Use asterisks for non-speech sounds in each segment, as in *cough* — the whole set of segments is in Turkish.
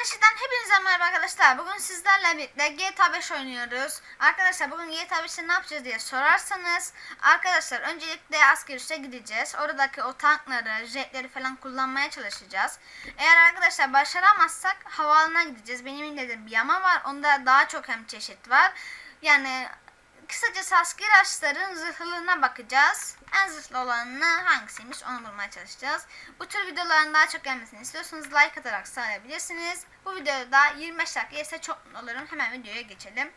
Neşe'den hepinize merhaba arkadaşlar. Bugün sizlerle birlikte GTA 5 oynuyoruz. Arkadaşlar bugün GTA 5'te ne yapacağız diye sorarsanız arkadaşlar öncelikle asker üste gideceğiz. Oradaki o tankları, jetleri falan kullanmaya çalışacağız. Eğer arkadaşlar başaramazsak havaalanına gideceğiz. Benim indirdiğim bir yama var. Onda daha çok hem çeşit var. Yani kısacası asker araçların zırhlılığına bakacağız. En zırhlı olanı hangisiymiş onu bulmaya çalışacağız. Bu tür videoların daha çok gelmesini istiyorsanız like atarak sağlayabilirsiniz. Bu videoda 25 dakika ise çok mutlu olurum. Hemen videoya geçelim.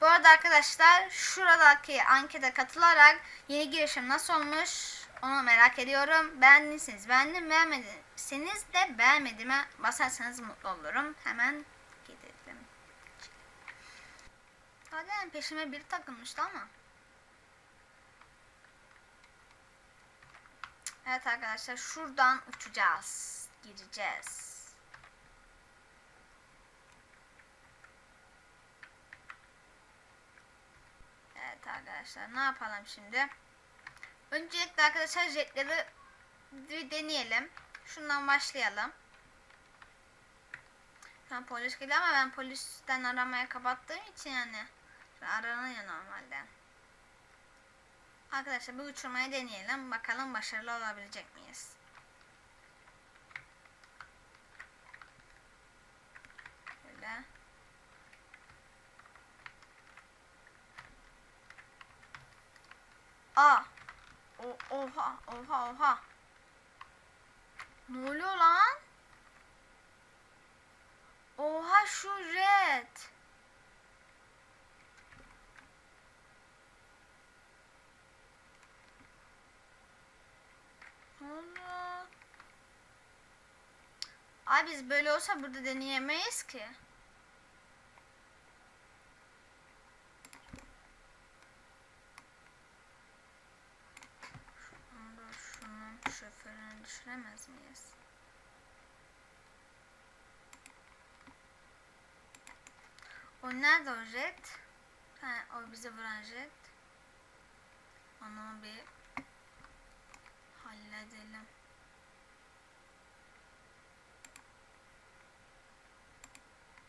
Bu arada arkadaşlar şuradaki ankete katılarak yeni girişim nasıl olmuş onu merak ediyorum. Beğendiyseniz beğendim, beğenmediyseniz de beğenmediğime basarsanız mutlu olurum. Hemen gidelim. Zaten peşime biri takılmıştı ama. Evet arkadaşlar şuradan uçacağız. Gireceğiz. Evet arkadaşlar ne yapalım şimdi? Öncelikle arkadaşlar jetleri bir deneyelim. Şundan başlayalım. Ben polis geliyor ama ben polisten aramaya kapattığım için yani aranıyor normalde. Arkadaşlar bir uçurmayı deneyelim. Bakalım başarılı olabilecek miyiz? Böyle. Aa. O, oha, oha, oha. Ne oluyor lan? Oha şu red. Oluyor? Ay biz böyle olsa burada deneyemeyiz ki. Şunda şunun şoförünü düşüremez miyiz? O nerede o jet? Ha, o bize vuran jet. Onu bir halledelim.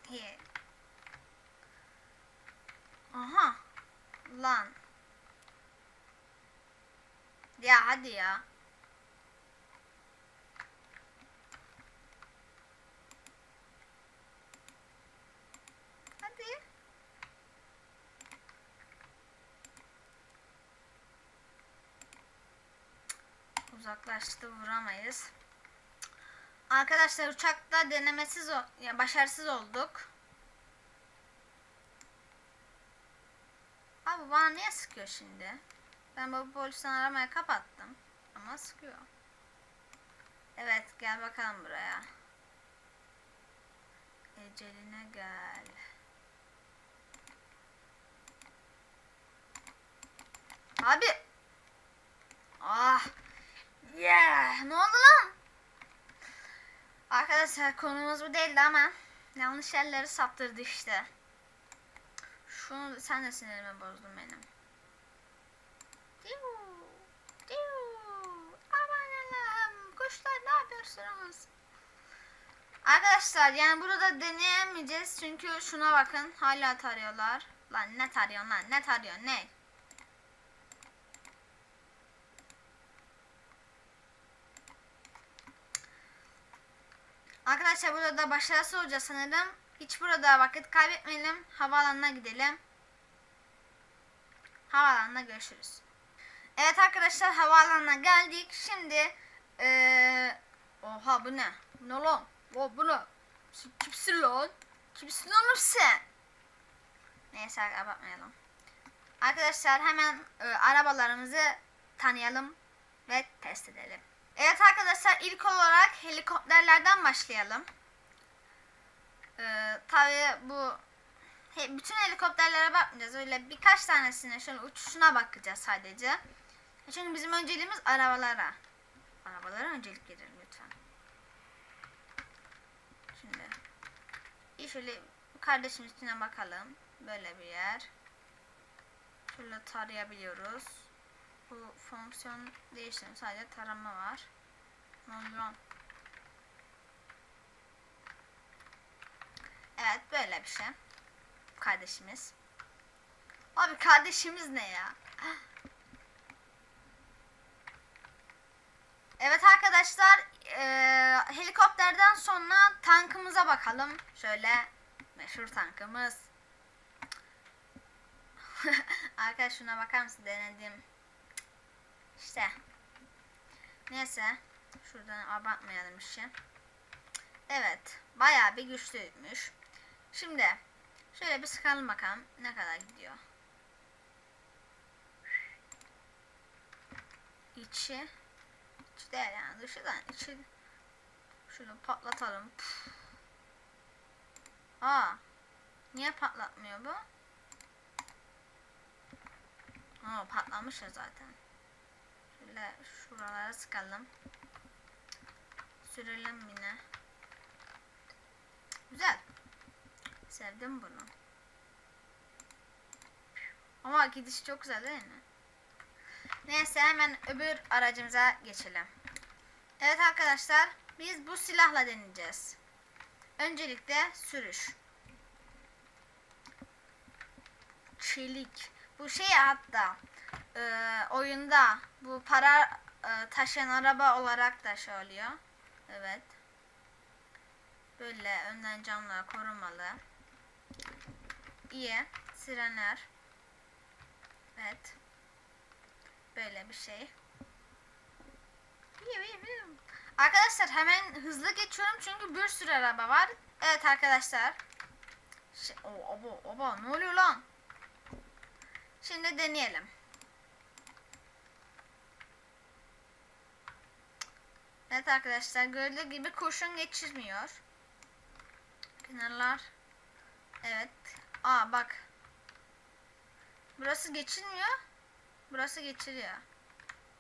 Here. Aha. Lan. Ya hadi ya. Hadi. Uzaklaştı vuramayız. Arkadaşlar uçakta denemesiz ya başarısız olduk. Abi bana niye sıkıyor şimdi? Ben bu polisten aramaya kapattım. Ama sıkıyor. Evet gel bakalım buraya. Eceline gel. Abi. Ah. Yeah. Ne oldu lan? Arkadaşlar konumuz bu değildi ama yanlış yerleri saptırdı işte. Şunu sen de sinirimi bozdun benim. Diu, diu. Aman Allah'ım kuşlar ne yapıyorsunuz? Arkadaşlar yani burada deneyemeyeceğiz çünkü şuna bakın hala tarıyorlar. Lan ne tarıyorsun lan ne tarıyorsun ne? Arkadaşlar burada da başarısız olacağız sanırım. Hiç burada vakit kaybetmeyelim. Havaalanına gidelim. Havaalanına görüşürüz. Evet arkadaşlar havaalanına geldik. Şimdi ee, oha bu ne? Ne lan? O bu ne? Sen kimsin lan? Kimsin oğlum sen? Neyse abartmayalım. Arkadaşlar hemen e, arabalarımızı tanıyalım ve test edelim. Evet arkadaşlar ilk olarak helikopterlerden başlayalım. Ee, Tabi bu he, bütün helikopterlere bakmayacağız. Öyle birkaç tanesine şöyle uçuşuna bakacağız sadece. Çünkü bizim önceliğimiz arabalara. Arabalara öncelik verelim lütfen. Şimdi şöyle kardeşim üstüne bakalım. Böyle bir yer. Şöyle tarayabiliyoruz. Bu fonksiyon değiştirdim. Sadece tarama var. Lan lan. bir şey. Kardeşimiz. Abi kardeşimiz ne ya? Evet arkadaşlar eee, helikopterden sonra tankımıza bakalım. Şöyle meşhur tankımız. *laughs* Arkadaş şuna bakar mısın denedim. İşte. Neyse. Şuradan abartmayalım işi. Evet. Bayağı bir güçlüymüş. Şimdi şöyle bir sıkalım bakalım ne kadar gidiyor. İçi İçi değil yani dışıdan içi şunu patlatalım. Püf. Aa. Niye patlatmıyor bu? Aa patlamış ya zaten. Şöyle şuralara sıkalım. Sürelim yine. Güzel. Sevdim bunu. Ama gidiş çok güzel değil mi? Neyse hemen öbür aracımıza geçelim. Evet arkadaşlar biz bu silahla deneyeceğiz. Öncelikle sürüş. Çelik. Bu şey hatta e, oyunda bu para e, taşıyan araba olarak da şey. Evet. Böyle önden camlar korumalı. İyi. Sirenler. Evet. Böyle bir şey. Arkadaşlar hemen hızlı geçiyorum çünkü bir sürü araba var. Evet arkadaşlar. Şey, oba, oba, ne oluyor lan? Şimdi deneyelim. Evet arkadaşlar gördüğü gibi kurşun geçirmiyor. Kenarlar. Evet. Aa bak. Burası geçilmiyor. Burası geçiriyor.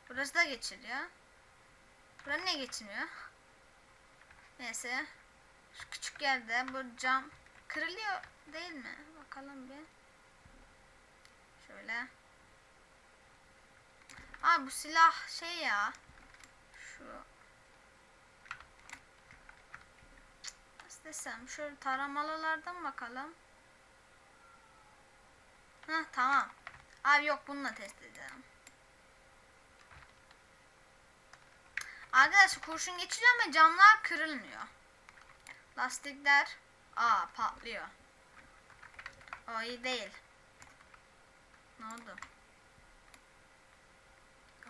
Burası da geçiriyor. Burası ne geçmiyor? Neyse. Şu küçük yerde bu cam kırılıyor değil mi? Bakalım bir. Şöyle. Aa bu silah şey ya. Şu desem şöyle taramalılardan bakalım. Heh tamam. Abi yok bununla test edelim. Arkadaşlar kurşun geçiriyor ama camlar kırılmıyor. Lastikler aa patlıyor. O iyi değil. Ne oldu?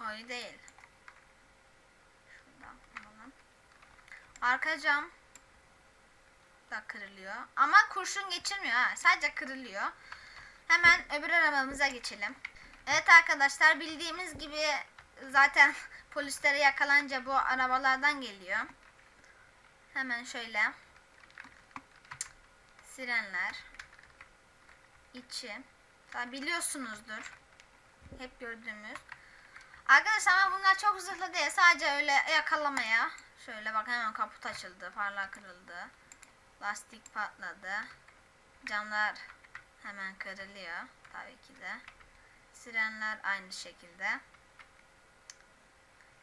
O iyi değil. Şuradan alalım. Arka cam da kırılıyor. Ama kurşun geçirmiyor ha. Sadece kırılıyor. Hemen öbür arabamıza geçelim. Evet arkadaşlar bildiğimiz gibi zaten *laughs* polislere yakalanınca bu arabalardan geliyor. Hemen şöyle. Sirenler. içi. Tabi biliyorsunuzdur. Hep gördüğümüz. Arkadaşlar ama bunlar çok zırhlı değil. Sadece öyle yakalamaya. Şöyle bak hemen kaput açıldı. Farlar kırıldı. Lastik patladı. Camlar hemen kırılıyor. Tabii ki de. Sirenler aynı şekilde.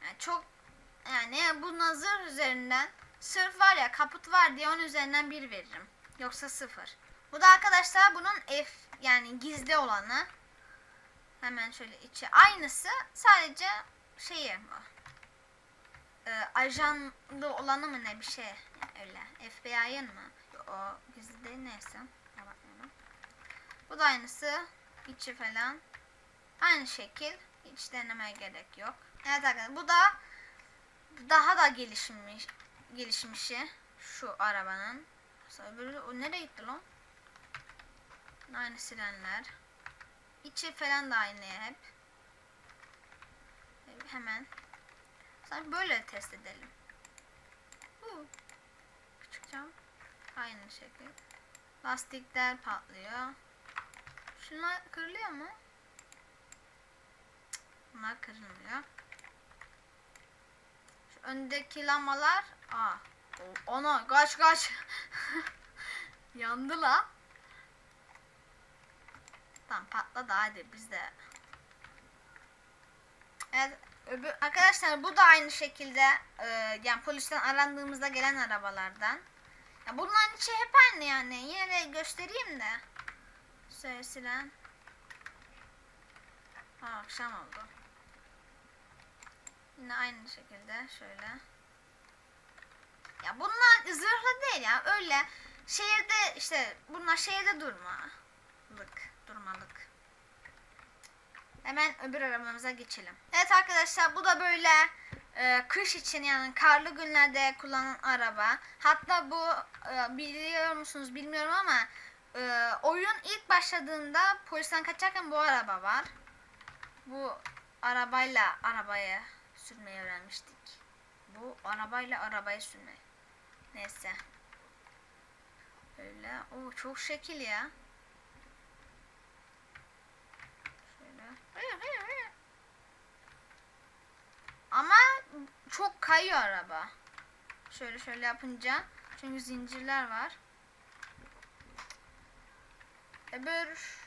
Yani çok yani bu nazır üzerinden sırf var ya kaput var diye onun üzerinden bir veririm. Yoksa sıfır. Bu da arkadaşlar bunun F yani gizli olanı. Hemen şöyle içi aynısı sadece şeyi bu. Ee, ajanlı olanı mı ne bir şey öyle. FBI'ın mı? O gizli neyse. Bu da aynısı. içi falan. Aynı şekil. Hiç denemeye gerek yok. Evet arkadaşlar bu da daha da gelişmiş gelişmişi şu arabanın. Öbürü o nereye gitti lan? Aynı sirenler. İçi falan da aynı hep. Hemen. Sonra böyle test edelim. Huu. Küçük cam. Aynı şekil. Lastikler patlıyor. Şunlar kırılıyor mu? Bunlar kırılmıyor. Şu öndeki lambalar. Aa. Ona kaç kaç. *laughs* Yandı la. Tamam patladı hadi biz de. Evet arkadaşlar bu da aynı şekilde e, yani polisten arandığımızda gelen arabalardan. Ya bunların içi hep aynı yani. Yine de göstereyim de. Söylesilen. Ha, akşam oldu. Yine aynı şekilde şöyle. Ya bunlar zırhlı değil ya. Öyle şehirde işte bunlar şehirde durmalık. Hemen öbür arabamıza geçelim. Evet arkadaşlar bu da böyle e, kış için yani karlı günlerde kullanılan araba. Hatta bu e, biliyor musunuz bilmiyorum ama e, oyun ilk başladığında polisten kaçarken bu araba var. Bu arabayla arabayı sürmeyi öğrenmiştik. Bu arabayla arabayı sürmeyi. Neyse. Öyle. O çok şekil ya. Şöyle. Ama çok kayıyor araba. Şöyle şöyle yapınca. Çünkü zincirler var. Öbür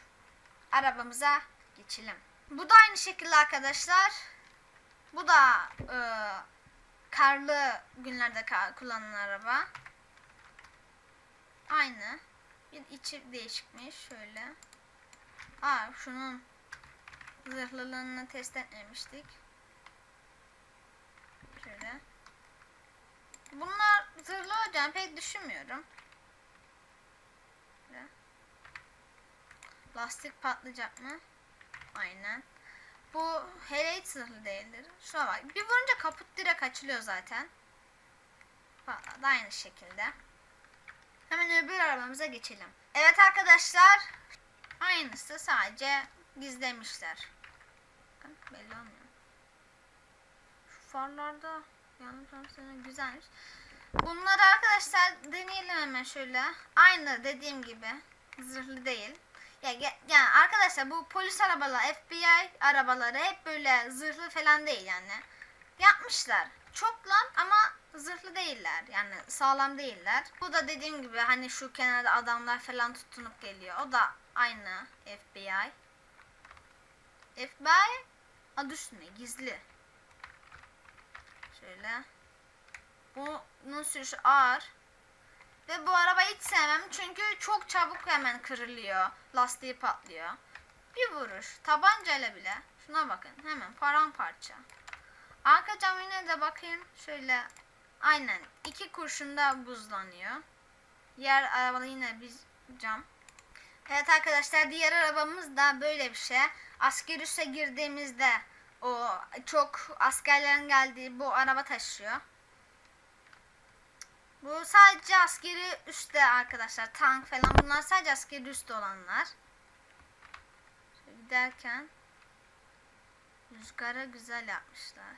arabamıza geçelim. Bu da aynı şekilde arkadaşlar. Bu da e, karlı günlerde kullanılan araba. Aynı. Bir içi değişikmiş şöyle. Aa şunun zırhlılığını test etmemiştik. Şöyle. Bunlar zırhlı olacağını pek düşünmüyorum. Şöyle. Lastik patlayacak mı? Aynen. Bu hele hiç zırhlı değildir. Şuna bak. Bir vurunca kaput direkt açılıyor zaten. Patladı aynı şekilde. Hemen öbür arabamıza geçelim. Evet arkadaşlar. Aynısı sadece gizlemişler. Belli olmuyor. Şu farlarda yanlış olmasına güzelmiş. Bunları arkadaşlar deneyelim hemen şöyle. Aynı dediğim gibi zırhlı değil. Ya yani arkadaşlar bu polis arabaları, FBI arabaları hep böyle zırhlı falan değil yani. Yapmışlar. Çok lan ama zırhlı değiller. Yani sağlam değiller. Bu da dediğim gibi hani şu kenarda adamlar falan tutunup geliyor. O da aynı FBI. FBI adı üstünde gizli. Şöyle. Bunun sürüşü ağır. Ve bu arabayı hiç sevmem çünkü çok çabuk hemen kırılıyor. Lastiği patlıyor. Bir vuruş. Tabancayla bile. Şuna bakın. Hemen paramparça. Arka cam yine de bakayım. Şöyle. Aynen. iki kurşunda buzlanıyor. Diğer arabada yine bir cam. Evet arkadaşlar diğer arabamız da böyle bir şey. Asker üsse girdiğimizde o çok askerlerin geldiği bu araba taşıyor. Bu sadece askeri üstte arkadaşlar. Tank falan bunlar sadece askeri üstte olanlar. Giderken rüzgara güzel yapmışlar.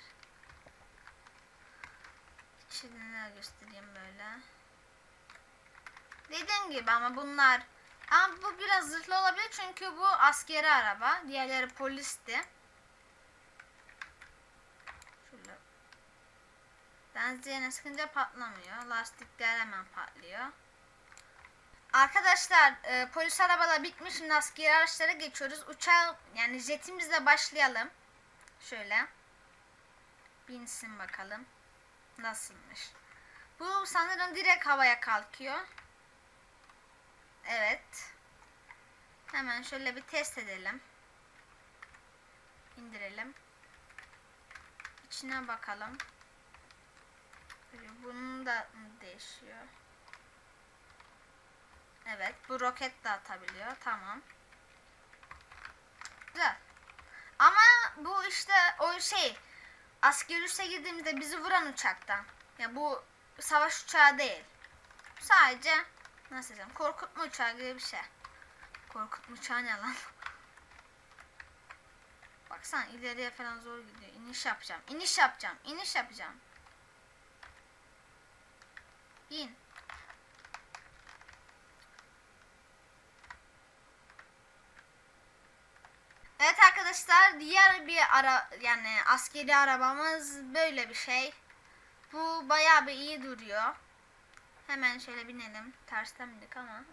İçini göstereyim böyle. Dediğim gibi ama bunlar ama bu biraz zırhlı olabilir çünkü bu askeri araba. Diğerleri polisti. Şöyle Benzerini sıkınca patlamıyor. Lastikler hemen patlıyor. Arkadaşlar e, polis arabalar bitmiş. Şimdi askeri araçlara geçiyoruz. Uçağı yani jetimizle başlayalım. Şöyle. Binsin bakalım. Nasılmış. Bu sanırım direkt havaya kalkıyor. Evet. Hemen şöyle bir test edelim. İndirelim. İçine bakalım. Bunun da değişiyor? Evet, bu roket de atabiliyor. Tamam. Güzel. Ama bu işte o şey asker üsse girdiğimizde bizi vuran uçaktan. Ya bu savaş uçağı değil. Sadece nasıl diyeceğim? Korkutma uçağı gibi bir şey. Korkutma uçağı ne lan? Baksana ileriye falan zor gidiyor. İniş yapacağım. İniş yapacağım. İniş yapacağım. Bin. Evet arkadaşlar diğer bir ara yani askeri arabamız böyle bir şey. Bu bayağı bir iyi duruyor. Hemen şöyle binelim. Tersten bindik ama.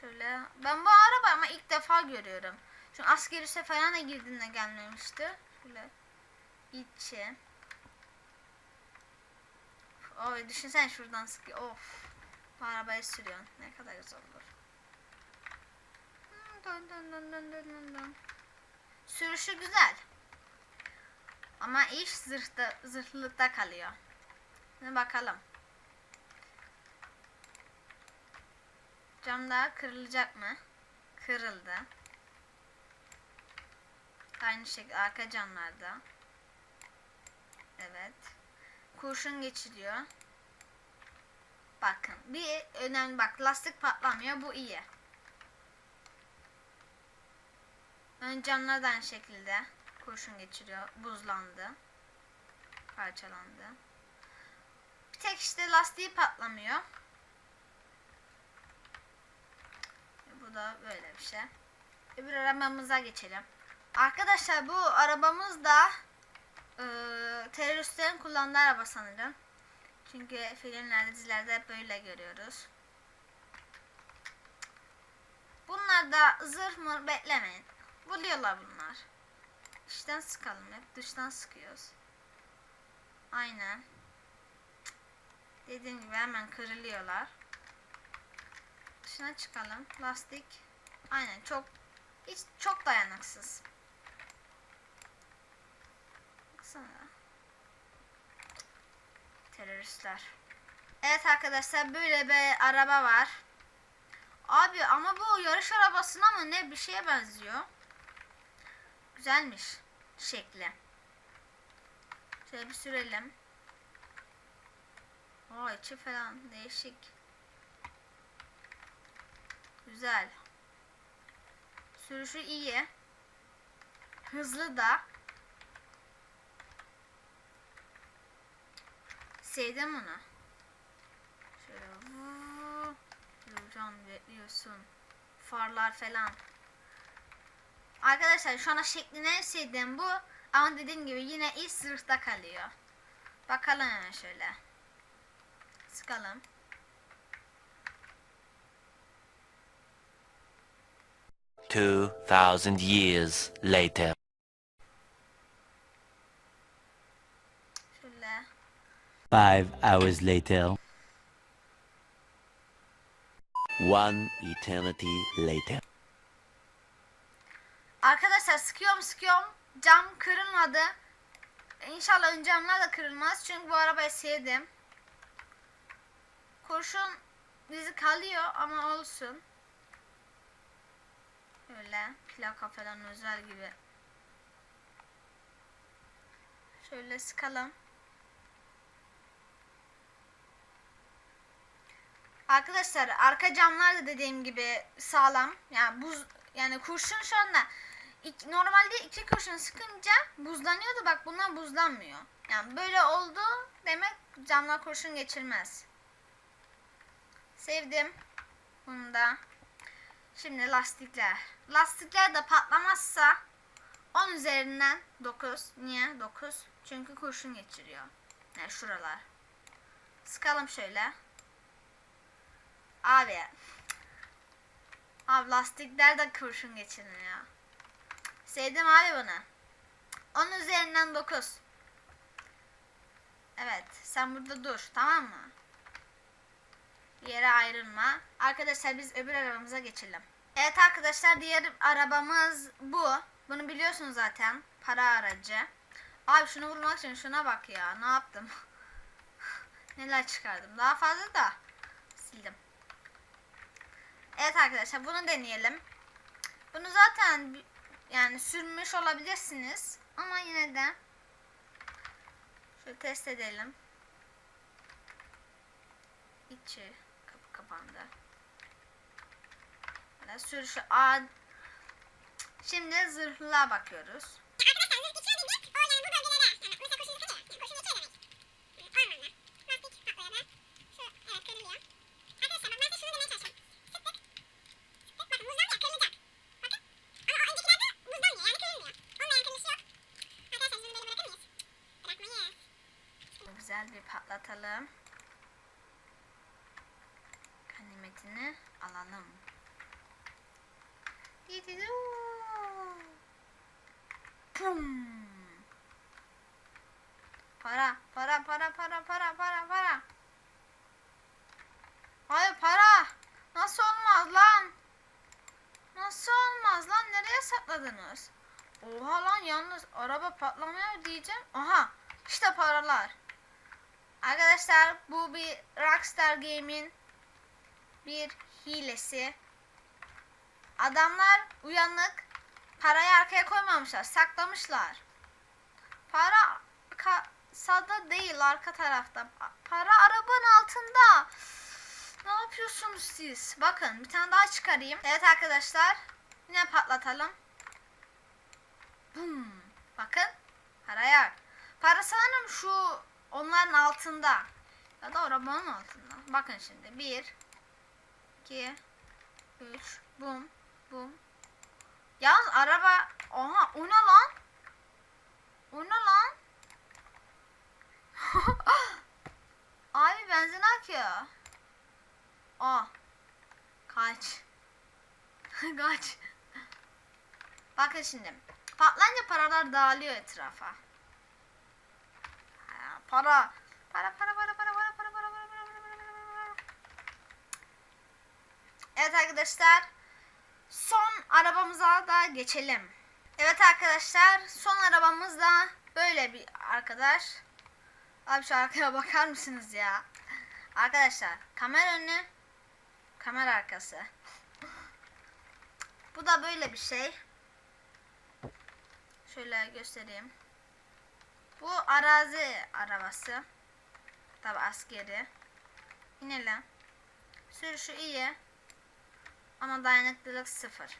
Şöyle ben bu araba ama ilk defa görüyorum. Çünkü askeri sefere girdiğinde gelmemişti. Şöyle içi. Oy düşünsene şuradan sıkıyor. Of. Bu arabayı sürüyorsun. Ne kadar güzel olur. Hmm, Dön dön dön dön dön dön. Sürüşü güzel. Ama iş zırhta, zırhlılıkta kalıyor. Şimdi bakalım. Camlar kırılacak mı? Kırıldı. Aynı şekilde arka camlarda. Evet. Kurşun geçiliyor. Bakın bir önemli bak lastik patlamıyor bu iyi. Ön camlar da aynı şekilde kurşun geçiriyor. Buzlandı. Parçalandı. Bir tek işte lastiği patlamıyor. Bu da böyle bir şey. Öbür arabamıza geçelim. Arkadaşlar bu arabamız da e, teröristlerin kullandığı araba sanırım. Çünkü filmlerde, dizilerde hep böyle görüyoruz. Bunlar da zırh mı beklemeyin. Buluyorlar bunlar. İçten sıkalım hep. Dıştan sıkıyoruz. Aynen. Dediğim gibi hemen kırılıyorlar. Dışına çıkalım. Lastik. Aynen çok hiç çok dayanıksız. Baksana. Teröristler. Evet arkadaşlar böyle bir araba var. Abi ama bu yarış arabasına mı ne bir şeye benziyor. Güzelmiş şekli. Şöyle bir sürelim. Oo içi falan değişik. Güzel. Sürüşü iyi. Hızlı da. Sevdim onu. Şöyle. Durcan bekliyorsun. Farlar falan. Arkadaşlar şu an şeklini en sevdiğim bu. Ama dediğim gibi yine ilk sırıkta kalıyor. Bakalım şöyle. Sıkalım. Two thousand years later. Şöyle. Five hours later. One eternity later. Arkadaşlar sıkıyorum sıkıyorum. Cam kırılmadı. İnşallah ön camlar da kırılmaz. Çünkü bu arabayı sevdim. Kurşun bizi kalıyor ama olsun. Şöyle plaka falan özel gibi. Şöyle sıkalım. Arkadaşlar arka camlar da dediğim gibi sağlam. Yani buz yani kurşun şu anda İk- normalde iki kurşun sıkınca buzlanıyordu. Bak bunlar buzlanmıyor. Yani böyle oldu demek camlar kurşun geçirmez. Sevdim. Bunu da. Şimdi lastikler. Lastikler de patlamazsa 10 üzerinden 9. Niye 9? Çünkü kurşun geçiriyor. Yani şuralar. Sıkalım şöyle. Abi. Abi lastikler de kurşun geçirmiyor. Sevdim abi bunu. 10 üzerinden 9. Evet sen burada dur tamam mı? Yere ayrılma. Arkadaşlar biz öbür arabamıza geçelim. Evet arkadaşlar diğer arabamız bu. Bunu biliyorsunuz zaten. Para aracı. Abi şunu vurmak için şuna bak ya. Ne yaptım? *laughs* Neler çıkardım. Daha fazla da sildim. Evet arkadaşlar bunu deneyelim. Bunu zaten yani sürmüş olabilirsiniz. Ama yine de şöyle test edelim. İçi sürüşü Aa, Şimdi zırhlığa bakıyoruz. Güzel bir patlatalım. Ganimetini alalım. Dididu. Pum. Para, para, para, para, para, para, para. yalnız araba patlamıyor diyeceğim. Aha işte paralar. Arkadaşlar bu bir Rockstar Game'in bir hilesi. Adamlar uyanık parayı arkaya koymamışlar saklamışlar. Para kasada değil arka tarafta. Para arabanın altında. Ne yapıyorsunuz siz? Bakın bir tane daha çıkarayım. Evet arkadaşlar. Yine patlatalım. Bum. Bakın. Para yok. Para sanırım şu onların altında. Ya da arabanın altında. Bakın şimdi. Bir. iki, Üç. Bum. Bum. Yalnız araba. Oha o ne lan? O ne lan? *laughs* Abi benzin akıyor. Aa. Kaç. *laughs* Kaç. Bakın şimdi. Patlayınca paralar dağılıyor etrafa. Para para para para para para para para para para para para. Evet arkadaşlar. Son arabamıza da geçelim. Evet arkadaşlar. Son arabamız da böyle bir arkadaş. Abi şu arkaya bakar mısınız ya? Arkadaşlar kamera önü kamera arkası. Bu da böyle bir şey. Şöyle göstereyim. Bu arazi arabası. Tabi askeri. İnelim. Sürüşü iyi. Ama dayanıklılık sıfır.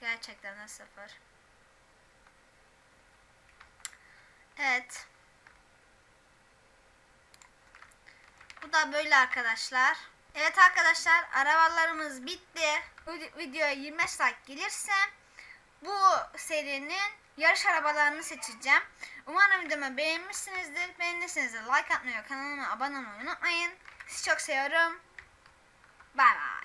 Gerçekten de sıfır. Evet. Bu da böyle arkadaşlar. Evet arkadaşlar arabalarımız bitti. Bu videoya 25 like gelirse bu serinin yarış arabalarını seçeceğim. Umarım videomu beğenmişsinizdir. Beğendiyseniz de like atmayı kanalıma abone olmayı unutmayın. Sizi çok seviyorum. Bye bye.